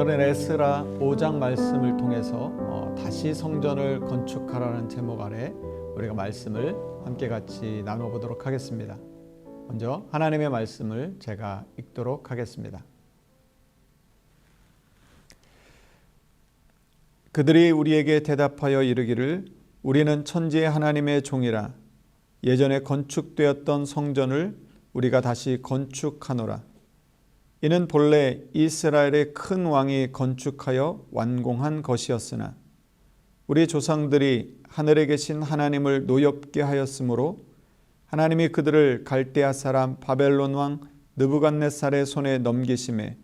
오늘은 에스라 5장 말씀을 통해서 어, 다시 성전을 건축하라는 제목 아래 우리가 말씀을 함께 같이 나눠보도록 하겠습니다. 먼저 하나님의 말씀을 제가 읽도록 하겠습니다. 그들이 우리에게 대답하여 이르기를 우리는 천지의 하나님의 종이라 예전에 건축되었던 성전을 우리가 다시 건축하노라. 이는 본래 이스라엘의 큰 왕이 건축하여 완공한 것이었으나 우리 조상들이 하늘에 계신 하나님을 노엽게 하였으므로 하나님이 그들을 갈대아 사람 바벨론 왕 느부갓네살의 손에 넘기심에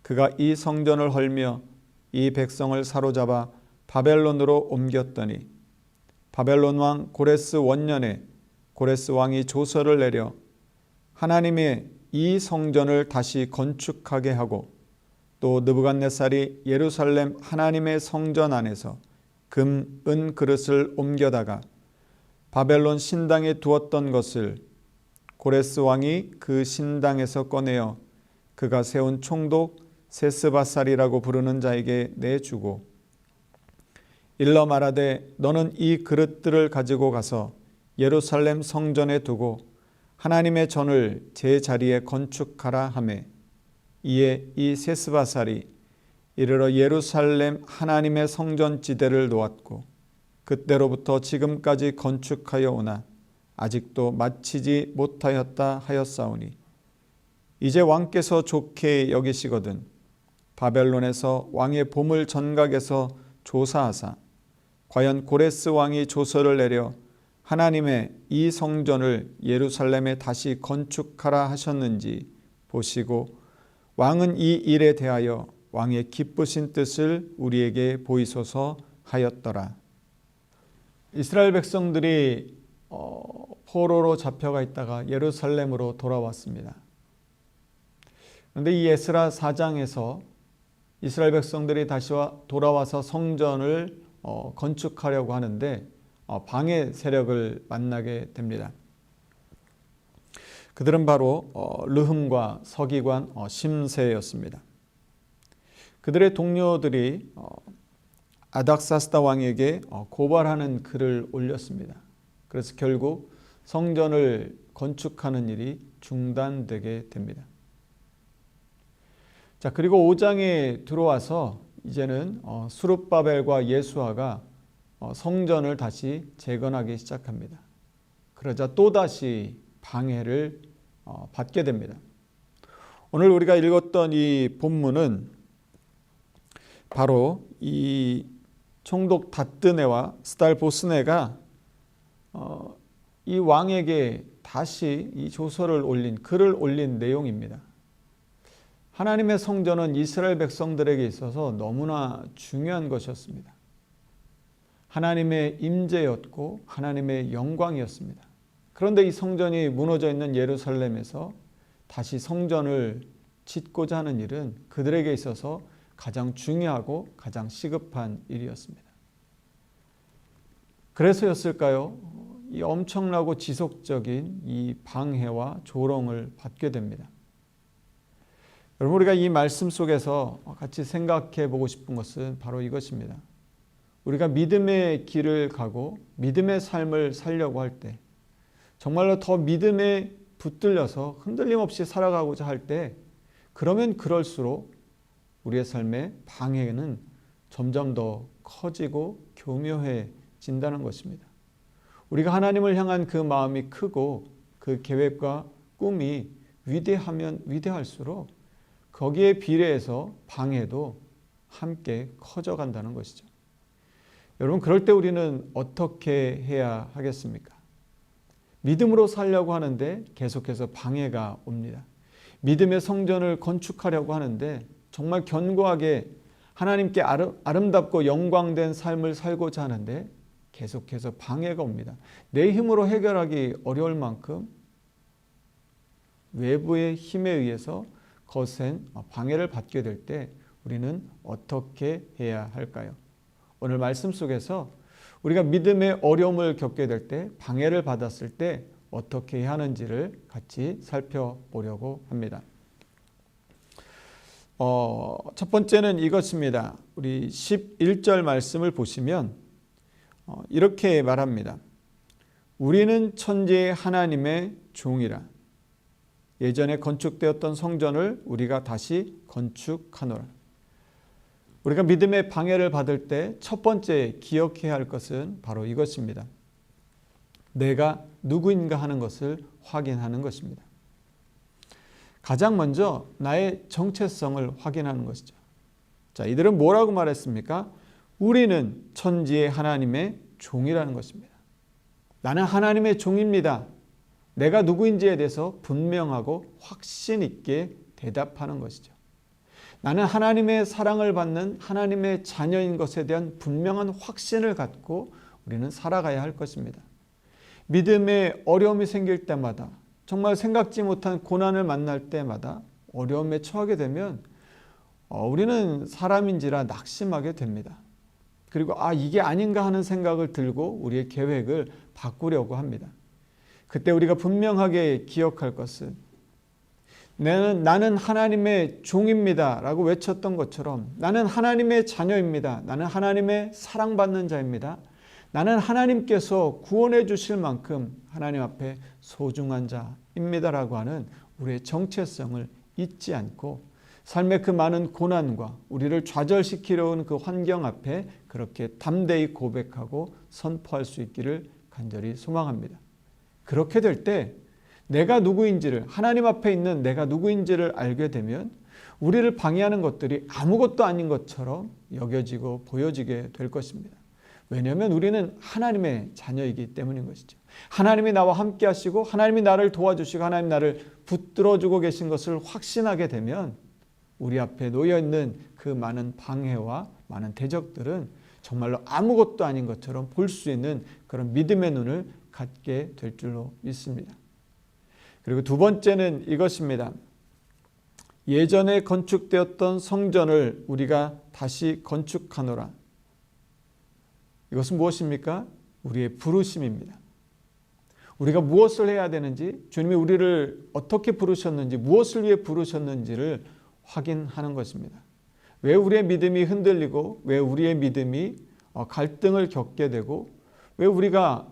그가 이 성전을 헐며 이 백성을 사로잡아 바벨론으로 옮겼더니 바벨론 왕 고레스 원년에 고레스 왕이 조서를 내려 하나님의 이 성전을 다시 건축하게 하고 또 느부갓네살이 예루살렘 하나님의 성전 안에서 금, 은 그릇을 옮겨다가 바벨론 신당에 두었던 것을 고레스 왕이 그 신당에서 꺼내어 그가 세운 총독 세스바살이라고 부르는 자에게 내주고 일러 말하되 너는 이 그릇들을 가지고 가서 예루살렘 성전에 두고 하나님의 전을 제 자리에 건축하라 하매 이에 이 세스바살이 이르러 예루살렘 하나님의 성전 지대를 놓았고 그때로부터 지금까지 건축하여 오나 아직도 마치지 못하였다 하였사오니 이제 왕께서 좋게 여기시거든 바벨론에서 왕의 보물 전각에서 조사하사 과연 고레스 왕이 조서를 내려 하나님의 이 성전을 예루살렘에 다시 건축하라 하셨는지 보시고 왕은 이 일에 대하여 왕의 기쁘신 뜻을 우리에게 보이소서 하였더라. 이스라엘 백성들이 어, 포로로 잡혀가 있다가 예루살렘으로 돌아왔습니다. 그런데 이 에스라 4장에서 이스라엘 백성들이 다시 돌아와서 성전을 어, 건축하려고 하는데 어, 방해 세력을 만나게 됩니다. 그들은 바로 어, 르흠과 서기관 어, 심세였습니다. 그들의 동료들이 아닥사스다 왕에게 고발하는 글을 올렸습니다. 그래서 결국 성전을 건축하는 일이 중단되게 됩니다. 자, 그리고 5장에 들어와서 이제는 수룹바벨과 예수아가 어, 성전을 다시 재건하기 시작합니다. 그러자 또다시 방해를 어, 받게 됩니다. 오늘 우리가 읽었던 이 본문은 바로 이 총독 다뜨네와 스탈 보스네가 어, 이 왕에게 다시 이 조서를 올린 글을 올린 내용입니다. 하나님의 성전은 이스라엘 백성들에게 있어서 너무나 중요한 것이었습니다. 하나님의 임재였고 하나님의 영광이었습니다. 그런데 이 성전이 무너져 있는 예루살렘에서 다시 성전을 짓고자 하는 일은 그들에게 있어서 가장 중요하고 가장 시급한 일이었습니다. 그래서였을까요? 이 엄청나고 지속적인 이 방해와 조롱을 받게 됩니다. 여러분 우리가 이 말씀 속에서 같이 생각해 보고 싶은 것은 바로 이것입니다. 우리가 믿음의 길을 가고 믿음의 삶을 살려고 할 때 정말로 더 믿음에 붙들려서 흔들림 없이 살아가고자 할 때 그러면 그럴수록 우리의 삶의 방해는 점점 더 커지고 교묘해진다는 것입니다. 우리가 하나님을 향한 그 마음이 크고 그 계획과 꿈이 위대하면 위대할수록 거기에 비례해서 방해도 함께 커져간다는 것이죠. 여러분 그럴 때 우리는 어떻게 해야 하겠습니까? 믿음으로 살려고 하는데 계속해서 방해가 옵니다. 믿음의 성전을 건축하려고 하는데 정말 견고하게 하나님께 아름답고 영광된 삶을 살고자 하는데 계속해서 방해가 옵니다. 내 힘으로 해결하기 어려울 만큼 외부의 힘에 의해서 거센 방해를 받게 될 때 우리는 어떻게 해야 할까요? 오늘 말씀 속에서 우리가 믿음의 어려움을 겪게 될 때, 방해를 받았을 때 어떻게 하는지를 같이 살펴보려고 합니다. 어, 첫 번째는 이것입니다. 우리 11절 말씀을 보시면 어, 이렇게 말합니다. 우리는 천지의 하나님의 종이라. 예전에 건축되었던 성전을 우리가 다시 건축하노라. 우리가 믿음의 방해를 받을 때 첫 번째 기억해야 할 것은 바로 이것입니다. 내가 누구인가 하는 것을 확인하는 것입니다. 가장 먼저 나의 정체성을 확인하는 것이죠. 자, 이들은 뭐라고 말했습니까? 우리는 천지의 하나님의 종이라는 것입니다. 나는 하나님의 종입니다. 내가 누구인지에 대해서 분명하고 확신 있게 대답하는 것이죠. 나는 하나님의 사랑을 받는 하나님의 자녀인 것에 대한 분명한 확신을 갖고 우리는 살아가야 할 것입니다. 믿음에 어려움이 생길 때마다 정말 생각지 못한 고난을 만날 때마다 어려움에 처하게 되면 어, 우리는 사람인지라 낙심하게 됩니다. 그리고 아 이게 아닌가 하는 생각을 들고 우리의 계획을 바꾸려고 합니다. 그때 우리가 분명하게 기억할 것은 나는, 나는 하나님의 종입니다. 라고 외쳤던 것처럼 나는 하나님의 자녀입니다. 나는 하나님의 사랑받는 자입니다. 나는 하나님께서 구원해 주실 만큼 하나님 앞에 소중한 자입니다 라고 하는 우리의 정체성을 잊지 않고 삶의 그 많은 고난과 우리를 좌절시키려 온 그 환경 앞에 그렇게 담대히 고백하고 선포할 수 있기를 간절히 소망합니다. 그렇게 될때 내가 누구인지를 하나님 앞에 있는 내가 누구인지를 알게 되면 우리를 방해하는 것들이 아무것도 아닌 것처럼 여겨지고 보여지게 될 것입니다. 왜냐하면 우리는 하나님의 자녀이기 때문인 것이죠. 하나님이 나와 함께 하시고 하나님이 나를 도와주시고 하나님 나를 붙들어 주고 계신 것을 확신하게 되면 우리 앞에 놓여 있는 그 많은 방해와 많은 대적들은 정말로 아무것도 아닌 것처럼 볼 수 있는 그런 믿음의 눈을 갖게 될 줄로 믿습니다. 그리고 두 번째는 이것입니다. 예전에 건축되었던 성전을 우리가 다시 건축하노라. 이것은 무엇입니까? 우리의 부르심입니다. 우리가 무엇을 해야 되는지, 주님이 우리를 어떻게 부르셨는지, 무엇을 위해 부르셨는지를 확인하는 것입니다. 왜 우리의 믿음이 흔들리고, 왜 우리의 믿음이 어, 갈등을 겪게 되고, 왜 우리가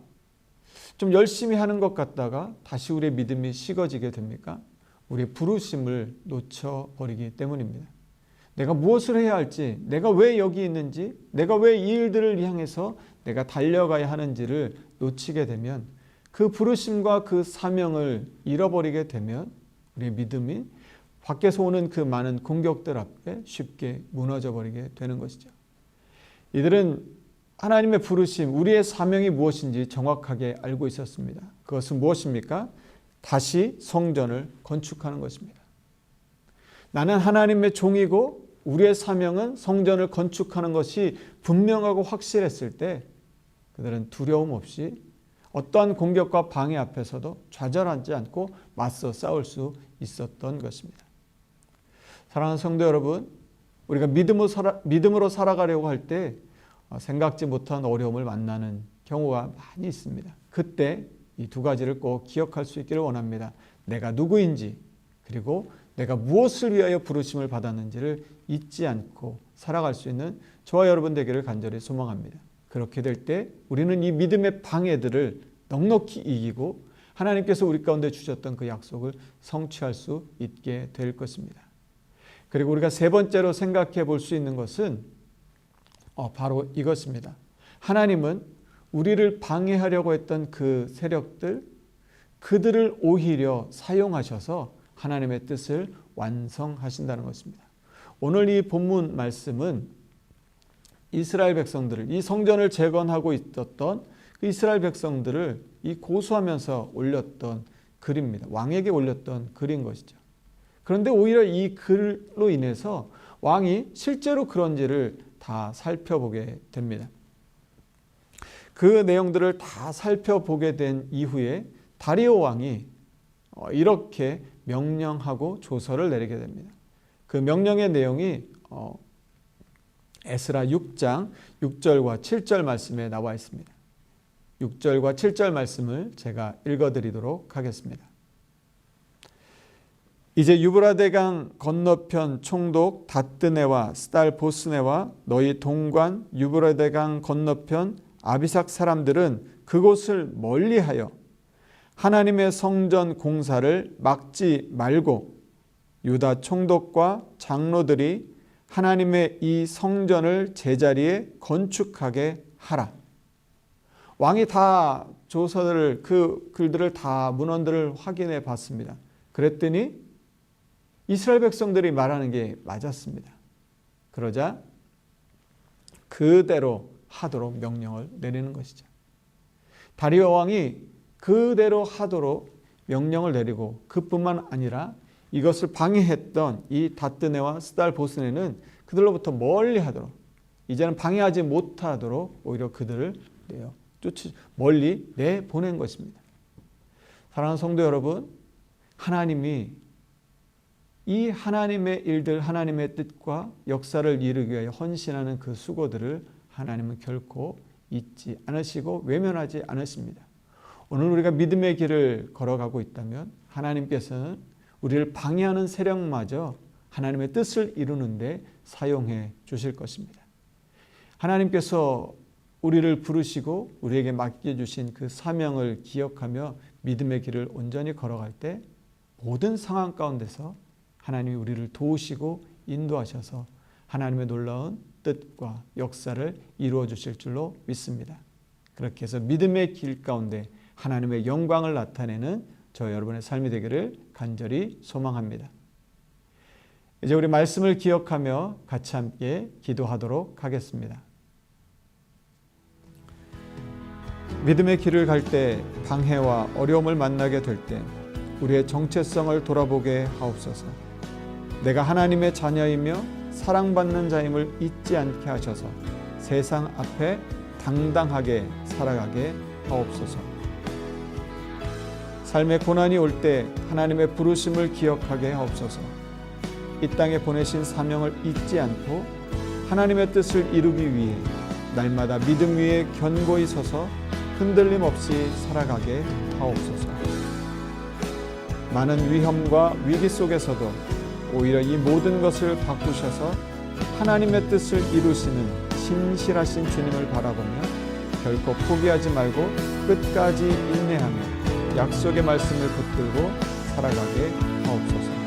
좀 열심히 하는 것 같다가 다시 우리의 믿음이 식어지게 됩니까? 우리의 부르심을 놓쳐버리기 때문입니다. 내가 무엇을 해야 할지, 내가 왜 여기 있는지, 내가 왜 이 일들을 향해서 내가 달려가야 하는지를 놓치게 되면 그 부르심과 그 사명을 잃어버리게 되면 우리의 믿음이 밖에서 오는 그 많은 공격들 앞에 쉽게 무너져 버리게 되는 것이죠. 이들은 하나님의 부르심, 우리의 사명이 무엇인지 정확하게 알고 있었습니다. 그것은 무엇입니까? 다시 성전을 건축하는 것입니다. 나는 하나님의 종이고 우리의 사명은 성전을 건축하는 것이 분명하고 확실했을 때 그들은 두려움 없이 어떠한 공격과 방해 앞에서도 좌절하지 않고 맞서 싸울 수 있었던 것입니다. 사랑하는 성도 여러분, 우리가 믿음으로, 살아, 믿음으로 살아가려고 할 때 생각지 못한 어려움을 만나는 경우가 많이 있습니다. 그때 이 두 가지를 꼭 기억할 수 있기를 원합니다. 내가 누구인지 그리고 내가 무엇을 위하여 부르심을 받았는지를 잊지 않고 살아갈 수 있는 저와 여러분 되기를 간절히 소망합니다. 그렇게 될 때 우리는 이 믿음의 방해들을 넉넉히 이기고 하나님께서 우리 가운데 주셨던 그 약속을 성취할 수 있게 될 것입니다. 그리고 우리가 세 번째로 생각해 볼 수 있는 것은 어, 바로 이것입니다. 하나님은 우리를 방해하려고 했던 그 세력들, 그들을 오히려 사용하셔서 하나님의 뜻을 완성하신다는 것입니다. 오늘 이 본문 말씀은 이스라엘 백성들을 이 성전을 재건하고 있었던 그 이스라엘 백성들을 이 고수하면서 올렸던 글입니다. 왕에게 올렸던 글인 것이죠. 그런데 오히려 이 글로 인해서 왕이 실제로 그런지를 다 살펴보게 됩니다. 그 내용들을 다 살펴보게 된 이후에 다리오 왕이 어, 이렇게 명령하고 조서를 내리게 됩니다. 그 명령의 내용이 어, 에스라 6장 6절과 7절 말씀에 나와 있습니다. 6절과 7절 말씀을 제가 읽어드리도록 하겠습니다. 이제 유브라데강 건너편 총독 다뜨네와 스달 보스네와 너희 동관 유브라데강 건너편 아비삭 사람들은 그곳을 멀리하여 하나님의 성전 공사를 막지 말고 유다 총독과 장로들이 하나님의 이 성전을 제자리에 건축하게 하라. 왕이 다 조서들을 그 글들을 다 문헌들을 확인해 봤습니다. 그랬더니 이스라엘 백성들이 말하는 게 맞았습니다. 그러자 그대로 하도록 명령을 내리는 것이죠. 다리오 왕이 그대로 하도록 명령을 내리고 그뿐만 아니라 이것을 방해했던 이 다뜨네와 스달 보스네는 그들로부터 멀리 하도록 이제는 방해하지 못하도록 오히려 그들을 내어 쫓 멀리 내 보낸 것입니다. 사랑하는 성도 여러분, 하나님이 이 하나님의 일들, 하나님의 뜻과 역사를 이루기 위하여 헌신하는 그 수고들을 하나님은 결코 잊지 않으시고 외면하지 않으십니다. 오늘 우리가 믿음의 길을 걸어가고 있다면 하나님께서는 우리를 방해하는 세력마저 하나님의 뜻을 이루는데 사용해 주실 것입니다. 하나님께서 우리를 부르시고 우리에게 맡겨주신 그 사명을 기억하며 믿음의 길을 온전히 걸어갈 때 모든 상황 가운데서 하나님이 우리를 도우시고 인도하셔서 하나님의 놀라운 뜻과 역사를 이루어 주실 줄로 믿습니다. 그렇게 해서 믿음의 길 가운데 하나님의 영광을 나타내는 저 여러분의 삶이 되기를 간절히 소망합니다. 이제 우리 말씀을 기억하며 같이 함께 기도하도록 하겠습니다. 믿음의 길을 갈 때 방해와 어려움을 만나게 될 때 우리의 정체성을 돌아보게 하옵소서. 내가 하나님의 자녀이며 사랑받는 자임을 잊지 않게 하셔서 세상 앞에 당당하게 살아가게 하옵소서. 삶의 고난이 올 때 하나님의 부르심을 기억하게 하옵소서. 이 땅에 보내신 사명을 잊지 않고 하나님의 뜻을 이루기 위해 날마다 믿음 위에 견고히 서서 흔들림 없이 살아가게 하옵소서. 많은 위험과 위기 속에서도 오히려 이 모든 것을 바꾸셔서 하나님의 뜻을 이루시는 신실하신 주님을 바라보며 결코 포기하지 말고 끝까지 인내하며 약속의 말씀을 붙들고 살아가게 하옵소서.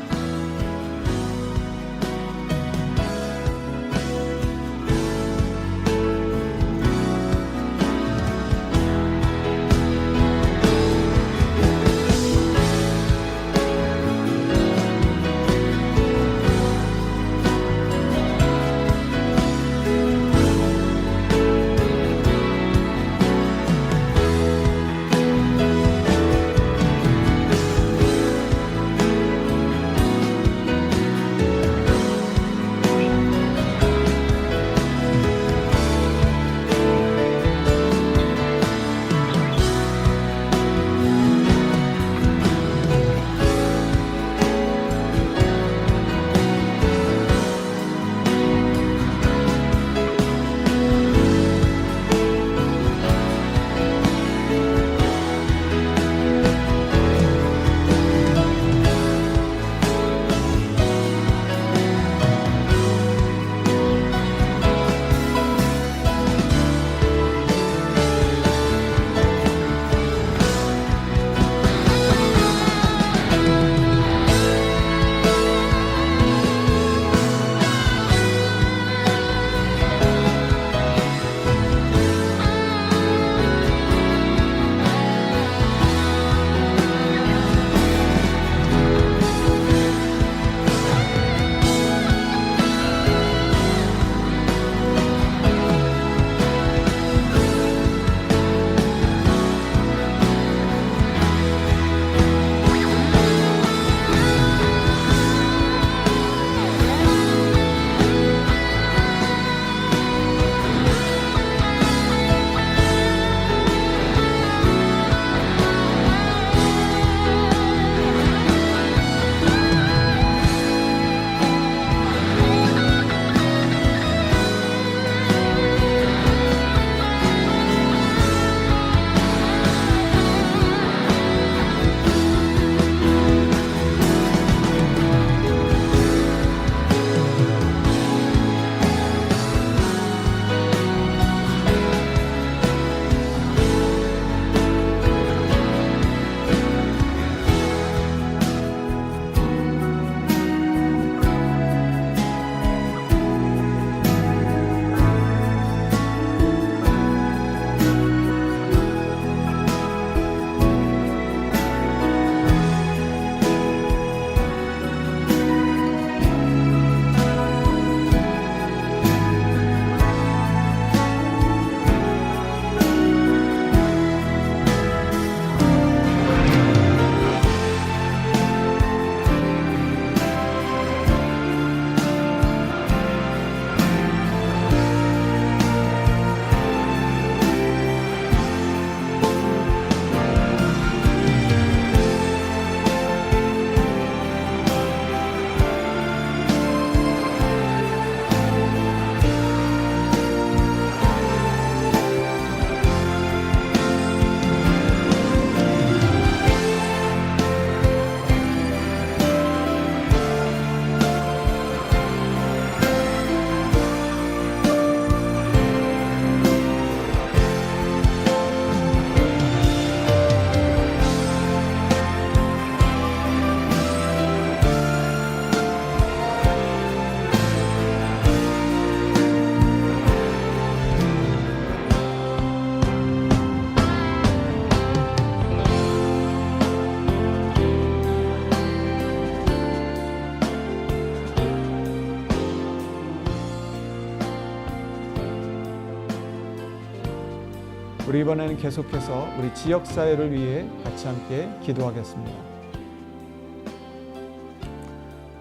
우리 이번에는 계속해서 우리 지역 사회를 위해 같이 함께 기도하겠습니다.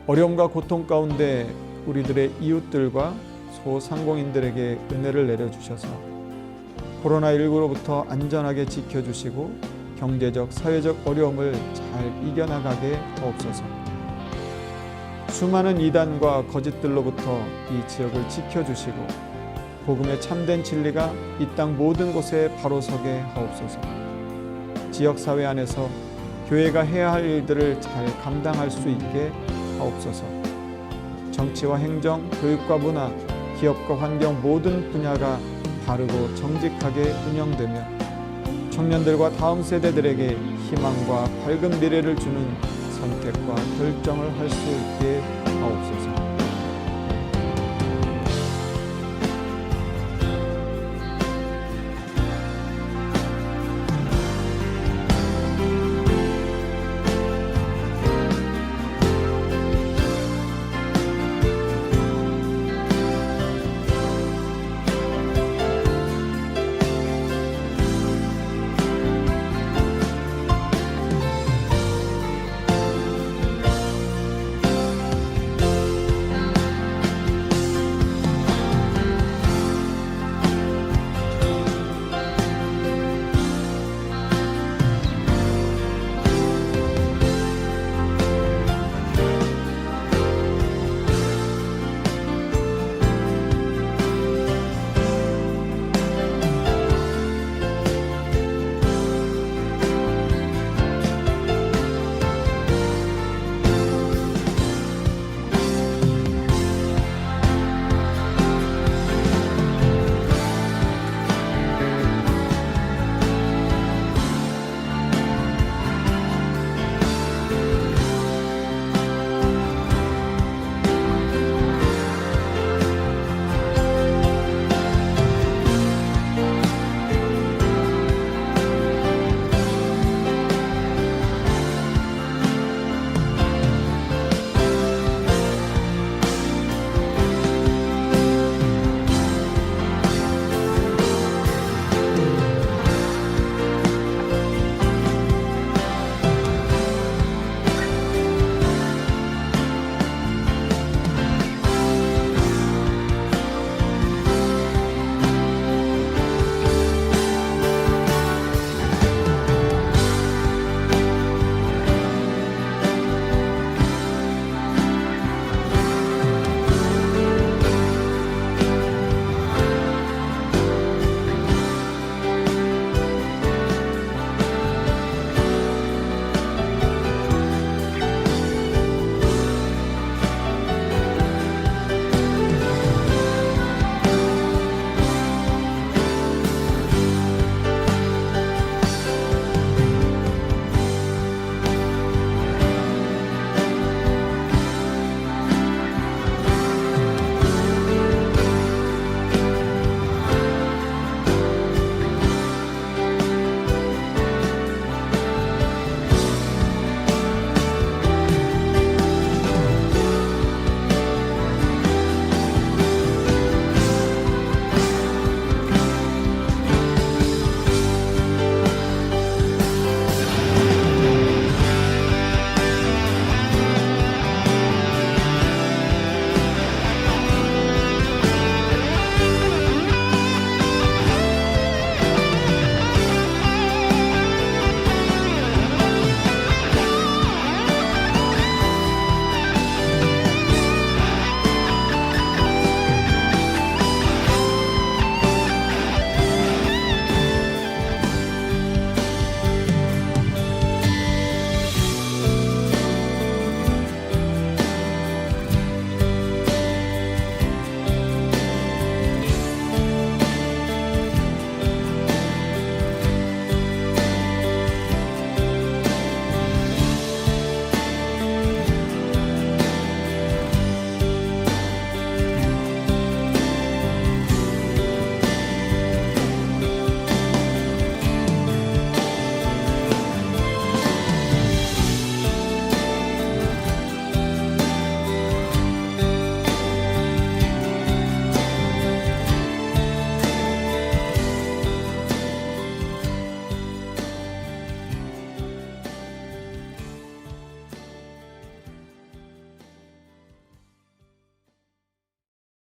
어려움과 고통 가운데 우리들의 이웃들과 소상공인들에게 은혜를 내려주셔서 코로나19로부터 안전하게 지켜주시고 경제적, 사회적 어려움을 잘 이겨나가게 하옵소서. 수많은 이단과 거짓들로부터 이 지역을 지켜주시고 복음의 참된 진리가 이 땅 모든 곳에 바로 서게 하옵소서. 지역 사회 안에서 교회가 해야 할 일들을 잘 감당할 수 있게 하옵소서. 정치와 행정, 교육과 문화, 기업과 환경 모든 분야가 바르고 정직하게 운영되며 청년들과 다음 세대들에게 희망과 밝은 미래를 주는 선택과 결정을 할 수 있게 하옵소서.